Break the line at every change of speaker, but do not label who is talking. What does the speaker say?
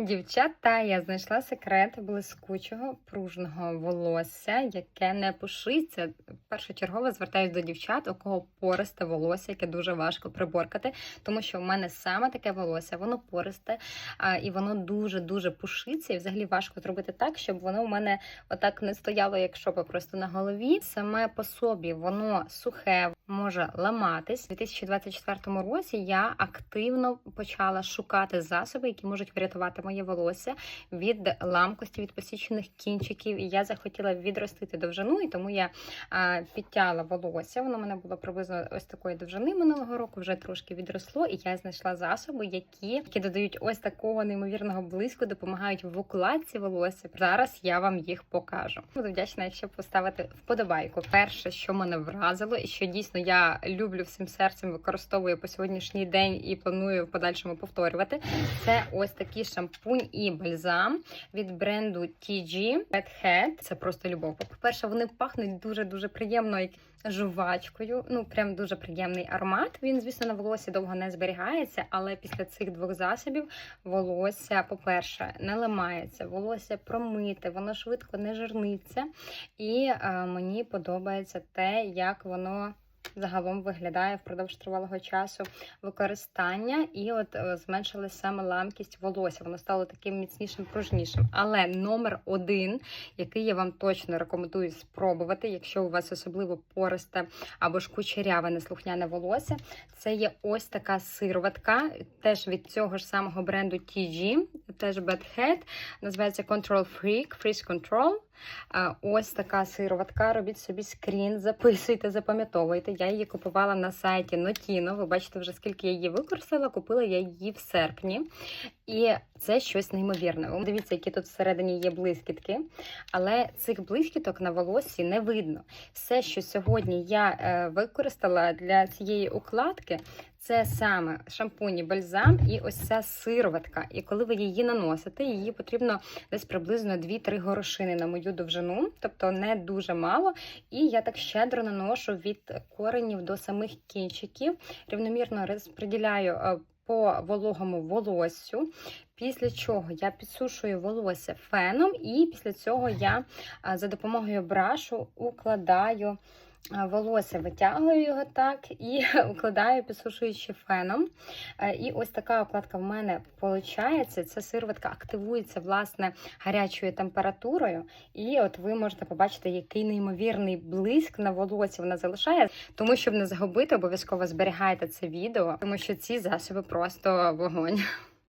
Дівчата, я знайшла секрет блискучого пружного волосся, яке не пушиться. Першочергово звертаюсь до дівчат, у кого пористе волосся, яке дуже важко приборкати, тому що в мене саме таке волосся, воно пористе і воно дуже дуже пушиться. І взагалі важко зробити так, щоб воно у мене отак не стояло, як шопа просто на голові. Саме по собі воно сухе, може ламатись. У 2024 році я активно почала шукати засоби, які можуть врятувати моє волосся від ламкості, від посічених кінчиків. І я захотіла відростити довжину, і тому я а, підтяла волосся. Воно в мене було приблизно ось такої довжини минулого року, вже трошки відросло, і я знайшла засоби, які, які додають ось такого неймовірного блиску, допомагають в укладці волосся. Зараз я вам їх покажу. Буду вдячна, якщо поставити вподобайку. Перше, що мене вразило, і що дійсно я люблю всім серцем, використовую по сьогоднішній день і планую в подальшому повторювати. Це ось такі такий шампунь і бальзам від бренду TG Red Head. Це просто любов. По-перше, вони пахнуть дуже дуже приємно. як Жувачкою, ну прям дуже приємний аромат. Він, звісно, на волосі довго не зберігається, але після цих двох засобів волосся, по-перше, не ламається, волосся промите, воно швидко не жирниться. І е, мені подобається те, як воно загалом виглядає впродовж тривалого часу використання, і от е, зменшилась саме ламкість волосся. Воно стало таким міцнішим, пружнішим. Але номер один, який я вам точно рекомендую спробувати, якщо у вас особливо пористе або ж кучеряве неслухняне волосся, це є ось така сироватка, теж від цього ж самого бренду TG, теж Bad Head, називається Control Freak, Freeze Control. Ось така сироватка. Робіть собі скрін, записуйте, запам'ятовуйте. Я її купувала на сайті Notino. Ви бачите вже скільки я її використала. Купила я її в серпні. І це щось неймовірне. Дивіться, які тут всередині є блискітки. Але цих блискіток на волосі не видно. Все, що сьогодні я е, використала для цієї укладки, це саме шампунь бальзам і ось ця сироватка. І коли ви її наносите, її потрібно десь приблизно 2-3 горошини на мою довжину, тобто не дуже мало. І я так щедро наношу від коренів до самих кінчиків, рівномірно розподіляю е, по вологому волоссю. Після чого я підсушую волосся феном, і після цього я за допомогою брашу укладаю волосся, витягую його так і укладаю, підсушуючи феном. І ось така укладка в мене виходить. Ця сироватка активується власне гарячою температурою, і от ви можете побачити, який неймовірний блиск на волосі вона залишає. Тому, щоб не загубити, обов'язково зберігайте це відео, тому що ці засоби просто вогонь.